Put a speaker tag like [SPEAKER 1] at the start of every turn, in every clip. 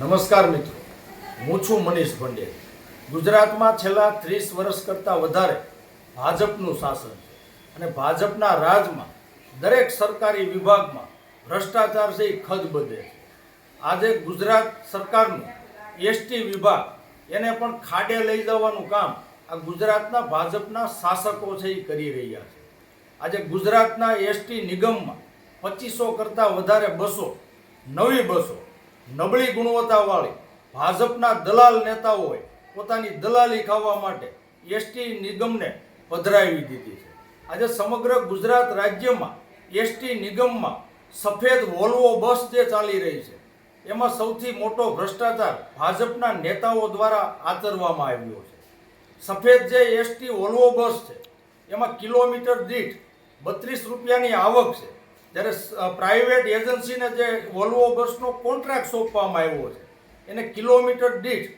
[SPEAKER 1] નમસ્કાર મિત્રો. હું છું મનીષ ભંડે. ગુજરાતમાં છેલ્લા ત્રીસ વર્ષ કરતાં વધારે ભાજપનું શાસન છે અને ભાજપના રાજમાં દરેક સરકારી વિભાગમાં ભ્રષ્ટાચાર છે એ ખદબદે છે. આજે ગુજરાત સરકારનું એસટી વિભાગ એને પણ ખાડે લઈ જવાનું કામ આ ગુજરાતના ભાજપના શાસકો છે એ કરી રહ્યા છે. આજે ગુજરાતના એસટી નિગમમાં પચીસો કરતાં વધારે બસો, નવી બસો નબળી ગુણવત્તાવાળી ભાજપના દલાલ નેતાઓએ પોતાની દલાલી ખાવા માટે એસટી નિગમને પધરાવી દીધી છે. આજે સમગ્ર ગુજરાત રાજ્યમાં એસટી નિગમમાં સફેદ વોલ્વો બસ જે ચાલી રહી છે, એમાં સૌથી મોટો ભ્રષ્ટાચાર ભાજપના નેતાઓ દ્વારા આચરવામાં આવ્યો છે. સફેદ જે એસટી વોલ્વો બસ છે, એમાં કિલોમીટર દીઠ બત્રીસ રૂપિયાની આવક છે. જ્યારે પ્રાઇવેટ એજન્સીને જે વોલ્વો બસનો કોન્ટ્રાક્ટ સોંપવામાં આવ્યો છે, એને કિલોમીટર દીઠ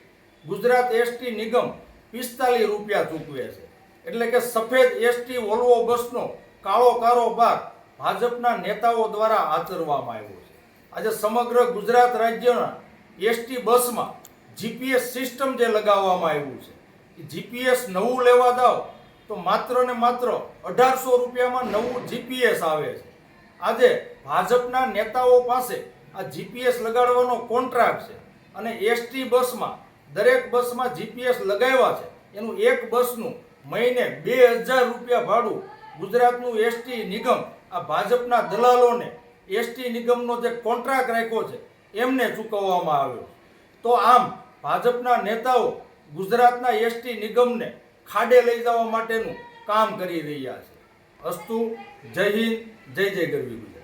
[SPEAKER 1] ગુજરાત એસટી નિગમ પિસ્તાલીસ રૂપિયા ચૂકવે છે. એટલે કે સફેદ એસટી વોલ્વો બસનો કાળો કારોબાર ભાજપના નેતાઓ દ્વારા આચરવામાં આવ્યો છે. આજે સમગ્ર ગુજરાત રાજ્યના એસટી બસમાં જીપીએસ સિસ્ટમ જે લગાવવામાં આવ્યું છે જીપીએસ નવું લેવા દાવ તો માત્ર ને માત્ર અઢારસો રૂપિયામાં નવું જીપીએસ આવે છે. આજે ભાજપના નેતાઓ પાસે આ જીપીએસ લગાડવાનો કોન્ટ્રાક્ટ છે અને એસટી બસમાં દરેક બસમાં જીપીએસ લગાવ્યા છે. એનું એક બસનું મહિને બે હજાર રૂપિયા ભાડું ગુજરાતનું એસટી નિગમ, આ ભાજપના દલાલોને એસટી નિગમનો જે કોન્ટ્રાક્ટ રાખ્યો છે, એમને ચૂકવવામાં આવ્યો. તો આમ ભાજપના નેતાઓ ગુજરાતના એસટી નિગમને ખાડે લઈ જવા માટેનું કામ કરી રહ્યા છે. અસ્તુ. જય હિન્દ. જય જય ગરવી ગુજરાત.